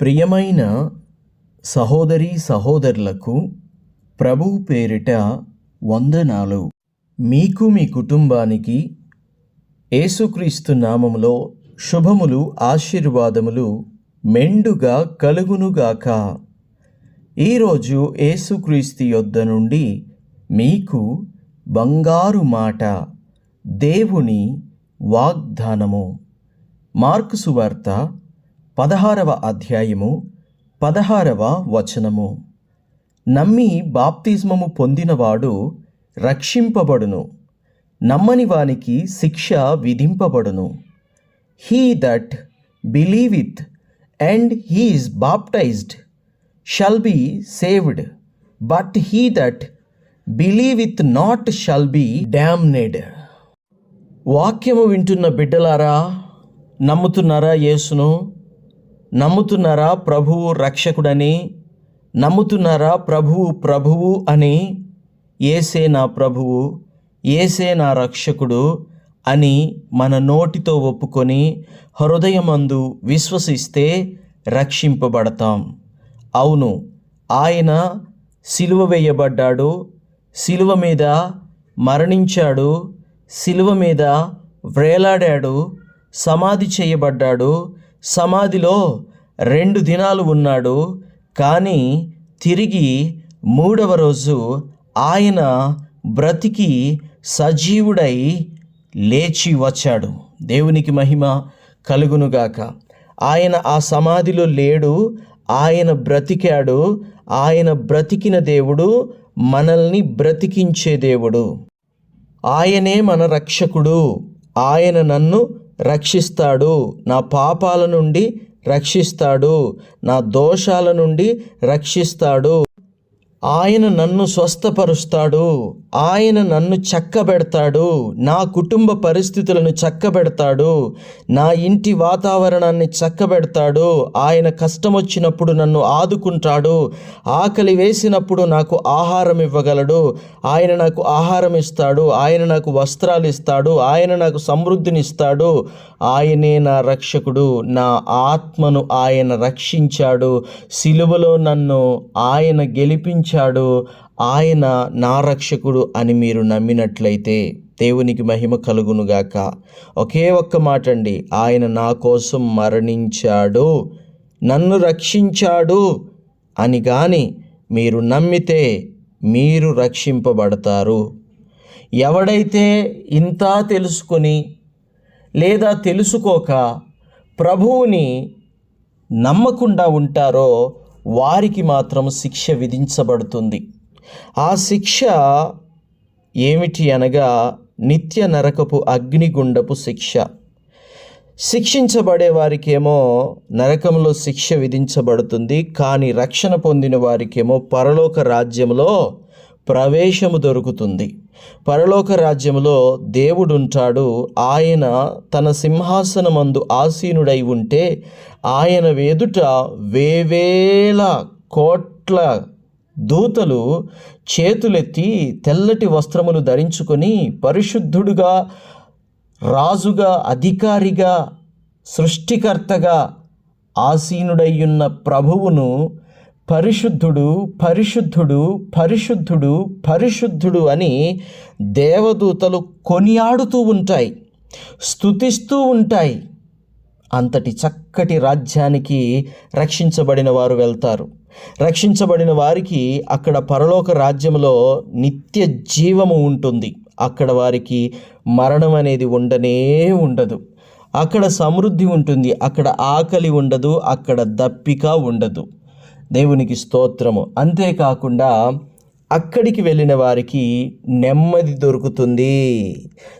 ప్రియమైన సహోదరి సహోదరులకు ప్రభువు పేరిట వందనాలు. మీకు మీ కుటుంబానికి ఏసుక్రీస్తు నామములో శుభములు ఆశీర్వాదములు మెండుగా కలుగునుగాక. ఈరోజు ఏసుక్రీస్తు యొద్ద నుండి మీకు బంగారు మాట దేవుని వాగ్దానము. మార్కు సువార్త పదహారవ అధ్యాయము పదహారవ వచనము. నమ్మి బాప్తిజమము పొందినవాడు రక్షింపబడును. నమ్మని వానికి శిక్ష విధింపబడును. He that believeth and he is baptized shall be saved but he that believeth not shall be damned వాక్యము వింటున్న బిడ్డలారా నమ్ముతున్నారా యేసును? నమ్ముతున్నారా ప్రభువు రక్షకుడని? నమ్ముతున్నారా ప్రభువు ప్రభువు అని? ఏసే నా ప్రభువు ఏసే నా రక్షకుడు అని మన నోటితో ఒప్పుకొని హృదయమందు విశ్వసిస్తే రక్షింపబడతాం. అవును ఆయన సిలువ వేయబడ్డాడు సిలువ మీద మరణించాడు సిలువ మీద వ్రేలాడాడు సమాధి చేయబడ్డాడు సమాధిలో రెండు దినాలు ఉన్నాడు. కానీ తిరిగి మూడవ రోజు ఆయన బ్రతికి సజీవుడై లేచి వచ్చాడు. దేవునికి మహిమ కలుగునుగాక ఆయన ఆ సమాధిలో లేడు. ఆయన బ్రతికాడు. ఆయన బ్రతికిన దేవుడు మనల్ని బ్రతికించే దేవుడు. ఆయనే మన రక్షకుడు. ఆయన నన్ను రక్షిస్తాడు. నా పాపాల నుండి రక్షిస్తాడు. నా దోషాల నుండి రక్షిస్తాడు. ఆయన నన్ను స్వస్థపరుస్తాడు. ఆయన నన్ను చక్కబెడతాడు. నా కుటుంబ పరిస్థితులను చక్కబెడతాడు. నా ఇంటి వాతావరణాన్ని చక్కబెడతాడు. ఆయన కష్టం వచ్చినప్పుడు నన్ను ఆదుకుంటాడు. ఆకలి వేసినప్పుడు నాకు ఆహారం ఇవ్వగలడు. ఆయన నాకు ఆహారం ఇస్తాడు. ఆయన నాకు వస్త్రాలు ఇస్తాడు. ఆయన నాకు సమృద్ధినిస్తాడు ఆయనే నా రక్షకుడు. నా ఆత్మను ఆయన రక్షించాడు. సిలువలో నన్ను ఆయన గెలిపించాడు ఆయన నా రక్షకుడు అని మీరు నమ్మినట్లయితే దేవునికి మహిమ కలుగునుగాక ఒకే ఒక్క మాట అండి ఆయన నా కోసం మరణించాడు. నన్ను రక్షించాడు అని కానీ మీరు నమ్మితే మీరు రక్షింపబడతారు. ఎవడైతే ఇంత తెలుసుకొని లేదా తెలుసుకోక ప్రభువుని నమ్మకుండా ఉంటారో వారికి మాత్రం శిక్ష విధించబడుతుంది. ఆ శిక్ష ఏమిటి అనగా నిత్య నరకపు అగ్నిగుండపు శిక్ష. శిక్షించబడే వారికేమో నరకంలో శిక్ష విధించబడుతుంది కానీ రక్షణ పొందిన వారికేమో పరలోక రాజ్యంలో ప్రవేశము దొరుకుతుంది. పరలోక రాజ్యములో దేవుడుంటాడు. ఆయన తన సింహాసనమందు ఆసీనుడై ఉంటే ఆయన వేదుట వేవేల కోట్ల దూతలు చేతులెత్తి తెల్లటి వస్త్రములు ధరించుకొని పరిశుద్ధుడుగా రాజుగా అధికారిగా సృష్టికర్తగా ఆసీనుడయ్యున్న ప్రభువును పరిశుద్ధుడు పరిశుద్ధుడు పరిశుద్ధుడు పరిశుద్ధుడు అని దేవదూతలు కొనియాడుతూ ఉంటాయి స్తుతిస్తూ ఉంటాయి. అంతటి చక్కటి రాజ్యానికి రక్షించబడిన వారు వెళ్తారు. రక్షించబడిన వారికి అక్కడ పరలోక రాజ్యంలో నిత్య జీవము ఉంటుంది. అక్కడ వారికి మరణం అనేది ఉండనే ఉండదు. అక్కడ సమృద్ధి ఉంటుంది. అక్కడ ఆకలి ఉండదు. అక్కడ దప్పిక ఉండదు. దేవునికి స్తోత్రము. అంతేకాకుండా అక్కడికి వెళ్ళిన వారికి నెమ్మది దొరుకుతుంది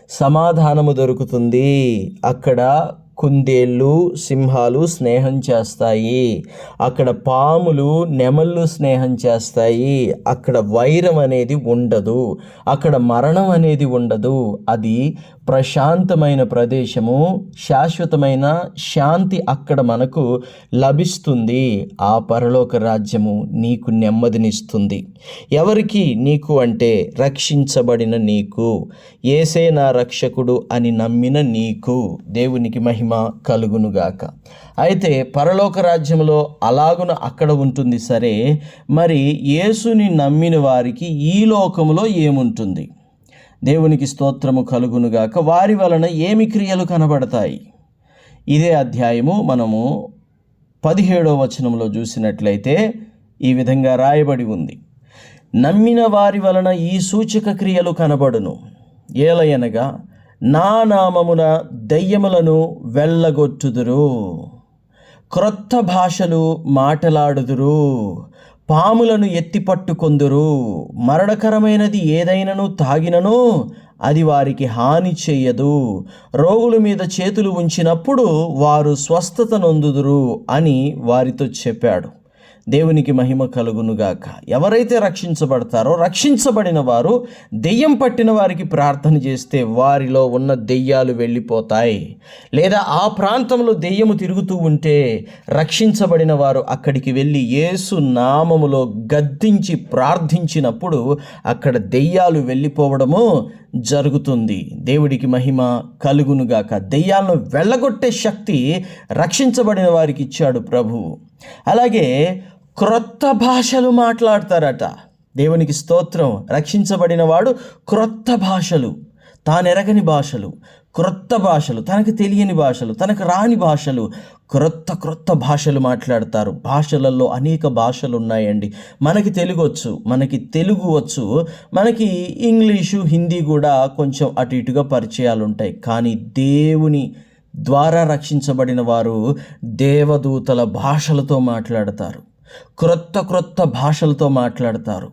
సమాధానము దొరుకుతుంది. అక్కడ కుందేళ్ళు సింహాలు స్నేహం చేస్తాయి. అక్కడ పాములు నెమళ్ళు స్నేహం చేస్తాయి. అక్కడ వైరం అనేది ఉండదు. అక్కడ మరణం అనేది ఉండదు. అది ప్రశాంతమైన ప్రదేశము శాశ్వతమైన శాంతి అక్కడ మనకు లభిస్తుంది. ఆ పరలోక రాజ్యము నీకు నెమ్మదినిస్తుంది. ఎవరికి నీకు అంటే రక్షించబడిన నీకు. ఏసే నా రక్షకుడు అని నమ్మిన నీకు. దేవునికి మహిమ కలుగునుగాక. అయితే పరలోక రాజ్యంలో అలాగున అక్కడ ఉంటుంది సరే మరి యేసుని నమ్మిన వారికి ఈ లోకములో ఏముంటుంది? దేవునికి స్తోత్రము కలుగునుగాక. వారి వలన ఏమి క్రియలు కనబడతాయి? ఇదే అధ్యాయము మనము పదిహేడవ వచనంలో చూసినట్లయితే ఈ విధంగా రాయబడి ఉంది. నమ్మిన వారి వలన ఈ సూచక క్రియలు కనబడును. ఏలయనగా నా నామమున దయ్యములను వెళ్ళగొట్టుదురు. క్రొత్త భాషలు మాటలాడుదురు. పాములను ఎత్తిపట్టుకొందురు మరణకరమైనది ఏదైనను తాగినను అది వారికి హాని చెయ్యదు రోగుల మీద చేతులు ఉంచినప్పుడు వారు స్వస్థత నొందుదురు అని వారితో చెప్పాడు. దేవునికి మహిమ కలుగునుగాక ఎవరైతే రక్షించబడతారో రక్షించబడిన వారు దెయ్యం పట్టిన వారికి ప్రార్థన చేస్తే వారిలో ఉన్న దెయ్యాలు వెళ్ళిపోతాయి. లేదా ఆ ప్రాంతంలో దెయ్యము తిరుగుతూ ఉంటే రక్షించబడిన వారు అక్కడికి వెళ్ళి యేసు నామములో గద్దించి ప్రార్థించినప్పుడు అక్కడ దెయ్యాలు వెళ్ళిపోవడము జరుగుతుంది. దేవుడికి మహిమ కలుగునుగాక దెయ్యాలను వెళ్ళగొట్టే శక్తి రక్షించబడిన వారికి ఇచ్చాడు ప్రభు. అలాగే క్రొత్త భాషలు మాట్లాడతారట. దేవునికి స్తోత్రం. రక్షించబడిన వాడు క్రొత్త భాషలు. తానెరగని భాషలు. క్రొత్త భాషలు. తనకు తెలియని భాషలు. తనకు రాని భాషలు. క్రొత్త క్రొత్త భాషలు మాట్లాడతారు. భాషలలో అనేక భాషలు ఉన్నాయండి మనకి తెలుగు వచ్చు మనకి తెలుగు వచ్చు. మనకి ఇంగ్లీషు హిందీ కూడా కొంచెం అటు ఇటుగా పరిచయాలు ఉంటాయి కానీ దేవుని ద్వారా రక్షించబడిన వారు దేవదూతల భాషలతో మాట్లాడతారు. క్రొత్త క్రొత్త భాషలతో మాట్లాడతారు.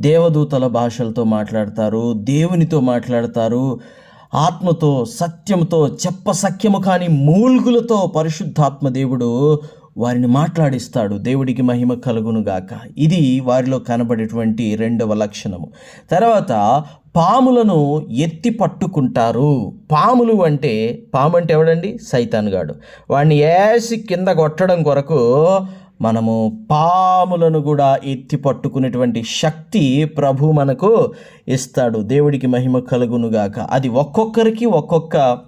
దేవదూతల భాషలతో మాట్లాడతారు. దేవునితో మాట్లాడతారు. ఆత్మతో సత్యంతో చెప్ప సఖ్యము కాని మూల్గులతో పరిశుద్ధాత్మ దేవుడు వారిని మాట్లాడిస్తాడు. దేవుడికి మహిమ కలుగునుగాక ఇది వారిలో కనబడేటువంటి రెండవ లక్షణము. తర్వాత పాములను ఎత్తి పట్టుకుంటారు. పాములు అంటే పాము అంటే ఎవడండి? సైతాన్గాడు. వాడిని ఏసి కింద కొట్టడం కొరకు మనము పాములను కూడా ఎత్తి పట్టుకునేటువంటి శక్తి ప్రభు మనకు ఇస్తాడు. దేవుడికి మహిమ కలుగునుగాక. అది ఒక్కొక్కరికి ఒక్కొక్క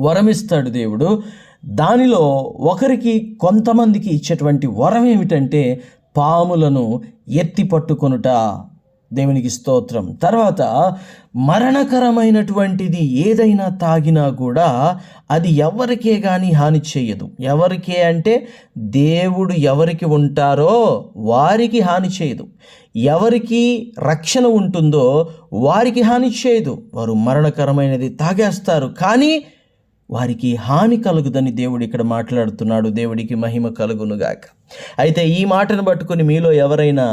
వరం ఇస్తాడు దేవుడు. దానిలో ఒకరికి కొంతమందికి ఇచ్చేటువంటి వరం ఏమిటంటే పాములను ఎత్తి పట్టుకొనుట. దేవునికి స్తోత్రం. తర్వాత మరణకరమైనటువంటిది ఏదైనా తాగినా కూడా అది ఎవరికే కానీ హాని చేయదు. ఎవరికే అంటే దేవుడు ఎవరికి ఉంటారో వారికి హాని చేయదు. ఎవరికి రక్షణ ఉంటుందో వారికి హాని చేయదు. వారు మరణకరమైనది తాగేస్తారు. కానీ వారికి హాని కలుగుదని దేవుడు ఇక్కడ మాట్లాడుతున్నాడు. దేవుడికి మహిమ కలుగునుగాక. అయితే ఈ మాటను పట్టుకొని మీలో ఎవరైనా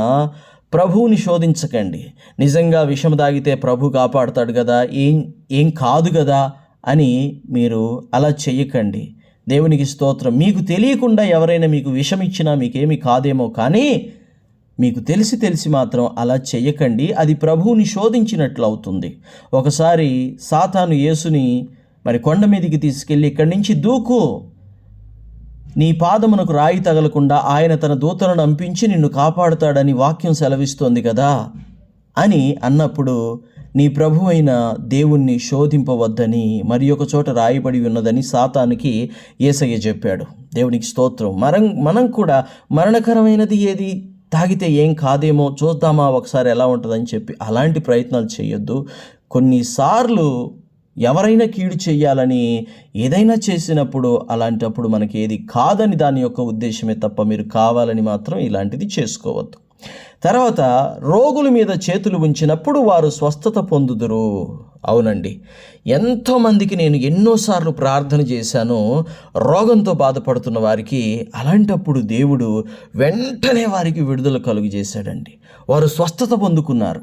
ప్రభువుని శోధించకండి. నిజంగా విషం తాగితే ప్రభు కాపాడుతాడు కదా ఏం ఏం కాదు కదా అని మీరు అలా చెయ్యకండి. దేవునికి స్తోత్రం. మీకు తెలియకుండా ఎవరైనా మీకు విషం ఇచ్చినా మీకేమీ కాదేమో కానీ మీకు తెలిసి తెలిసి మాత్రం అలా చెయ్యకండి. అది ప్రభువుని శోధించినట్లు అవుతుంది. ఒకసారి సాతాను యేసుని మరి కొండ మీదికి తీసుకెళ్ళి ఇక్కడి నుంచి దూకు. నీ పాదమునకు రాయి తగలకుండా ఆయన తన దూతలను అంపించి నిన్ను కాపాడుతాడని వాక్యం సెలవిస్తోంది కదా అని అన్నప్పుడు నీ ప్రభు అయిన దేవుణ్ణి శోధింపవద్దని మరి ఒక చోట రాయబడి ఉన్నదని సాతానికి ఏసయ్య చెప్పాడు. దేవునికి స్తోత్రం. మరం మనం కూడా మరణకరమైనది ఏది? తాగితే ఏం కాదేమో చూద్దామా? ఒకసారి ఎలా ఉంటుందని చెప్పి అలాంటి ప్రయత్నాలు చేయొద్దు. కొన్నిసార్లు ఎవరైనా కీడు చేయాలని ఏదైనా చేసినప్పుడు అలాంటప్పుడు మనకి ఏది కాదని దాని యొక్క ఉద్దేశమే తప్ప మీరు కావాలని మాత్రం ఇలాంటిది చేసుకోవద్దు. తర్వాత రోగుల మీద చేతులు ఉంచినప్పుడు వారు స్వస్థత పొందుదురు. అవునండి. ఎంతోమందికి నేను ఎన్నోసార్లు ప్రార్థన చేశాను. రోగంతో బాధపడుతున్న వారికి అలాంటప్పుడు దేవుడు వెంటనే వారికి విడుదల కలుగు చేశాడండి వారు స్వస్థత పొందుకున్నారు.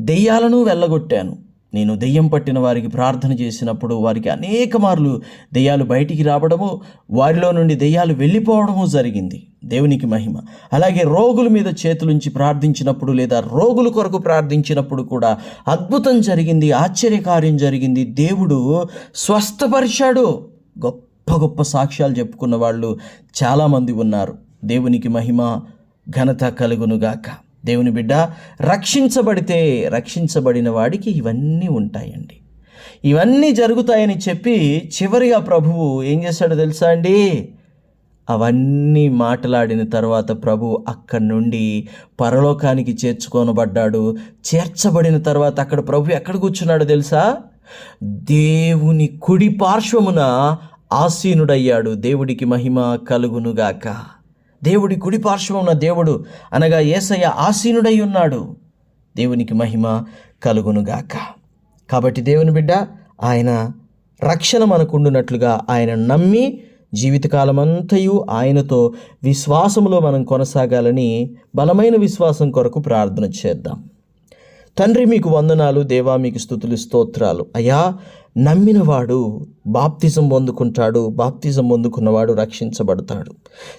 దెయ్యాలను వెళ్ళగొట్టాను. నేను దెయ్యం పట్టిన వారికి ప్రార్థన చేసినప్పుడు వారికి అనేక మార్లు దెయ్యాలు బయటికి రావడము వారిలో నుండి దెయ్యాలు వెళ్ళిపోవడము జరిగింది. దేవునికి మహిమ. అలాగే రోగుల మీద చేతులుంచి ప్రార్థించినప్పుడు లేదా రోగుల కొరకు ప్రార్థించినప్పుడు కూడా అద్భుతం జరిగింది ఆశ్చర్యకార్యం జరిగింది. దేవుడు స్వస్థపరిచాడు. గొప్ప గొప్ప సాక్ష్యాలు చెప్పుకున్న వాళ్ళు చాలామంది ఉన్నారు. దేవునికి మహిమ ఘనత కలుగునుగాక. దేవుని బిడ్డ రక్షించబడితే రక్షించబడిన వాడికి ఇవన్నీ ఉంటాయండి. ఇవన్నీ జరుగుతాయని చెప్పి చివరిగా ప్రభువు ఏం చేశాడో తెలుసా అండి? అవన్నీ మాట్లాడిన తర్వాత ప్రభు అక్కడి నుండి పరలోకానికి చేర్చుకొనబడ్డాడు. చేర్చబడిన తర్వాత అక్కడ ప్రభు ఎక్కడ కూర్చున్నాడో తెలుసా? దేవుని కుడి పార్శ్వమున ఆసీనుడయ్యాడు. దేవుడికి మహిమ కలుగునుగాక. దేవుడి కుడి పార్శ్వమున దేవుడు అనగా ఏసయ్య ఆసీనుడై ఉన్నాడు. దేవునికి మహిమ కలుగునుగాక కాబట్టి దేవుని బిడ్డ ఆయన రక్షణ మనకుండునట్లుగా ఆయన నమ్మి జీవితకాలమంతయు ఆయనతో విశ్వాసములో మనం కొనసాగాలని బలమైన విశ్వాసం కొరకు ప్రార్థన చేద్దాం. తండ్రి మీకు వందనాలు. దేవా మీకు స్థుతులు స్తోత్రాలు. అయ్యా నమ్మినవాడు బాప్తిజం పొందుకుంటాడు బాప్తిజం పొందుకున్నవాడు రక్షించబడతాడు.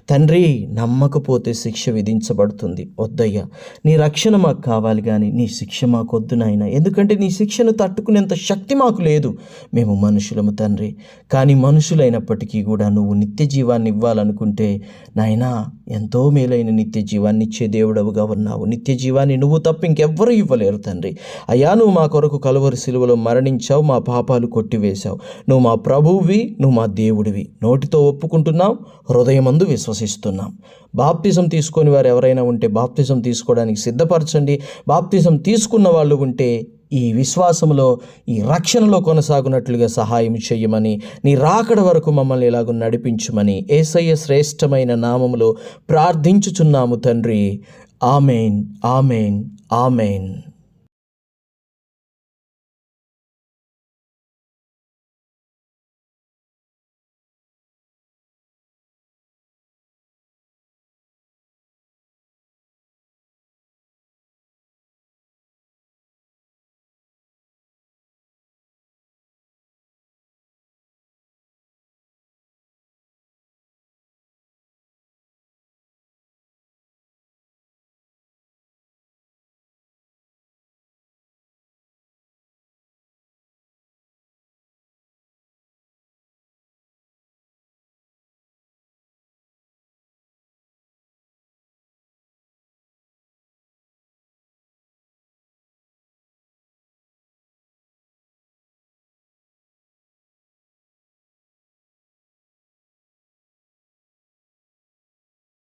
తండ్రి నమ్మకపోతే శిక్ష విధించబడుతుంది. వద్దయ్యా నీ రక్షణ మాకు కావాలి కానీ నీ శిక్ష మాకు వద్దు నాయన. ఎందుకంటే నీ శిక్షను తట్టుకునేంత శక్తి మాకు లేదు. మేము మనుషులము తండ్రి. కానీ మనుషులైనప్పటికీ కూడా నువ్వు నిత్య జీవాన్ని ఇవ్వాలనుకుంటే నాయనా ఎంతో మేలైన నిత్య జీవాన్ని ఇచ్చే దేవుడవుగా ఉన్నావు. నిత్య జీవాన్ని నువ్వు తప్ప ఇంకెవ్వరూ ఇవ్వలేరు తండ్రి. అయ్యా నువ్వు మా కొరకు కలువరి సిలువలో మరణించావు మా పాపాలు కొట్టివేశావు. నువ్వు మా ప్రభువువి నువ్వు మా దేవుడివి. నోటితో ఒప్పుకుంటున్నాం హృదయమందు విశ్వసిస్తున్నాం. బాప్తిజం తీసుకొని వారు ఎవరైనా ఉంటే బాప్తిజం తీసుకోవడానికి సిద్ధపరచండి. బాప్తిజం తీసుకున్న వాళ్ళు ఉంటే ఈ విశ్వాసంలో ఈ రక్షణలో కొనసాగునట్లుగా సహాయం చేయమని నీ రాకడ వరకు మమ్మల్ని ఇలాగ నడిపించుమని ఏసయ్య శ్రేష్టమైన నామములో ప్రార్థించుచున్నాము తండ్రి. Amen amen amen.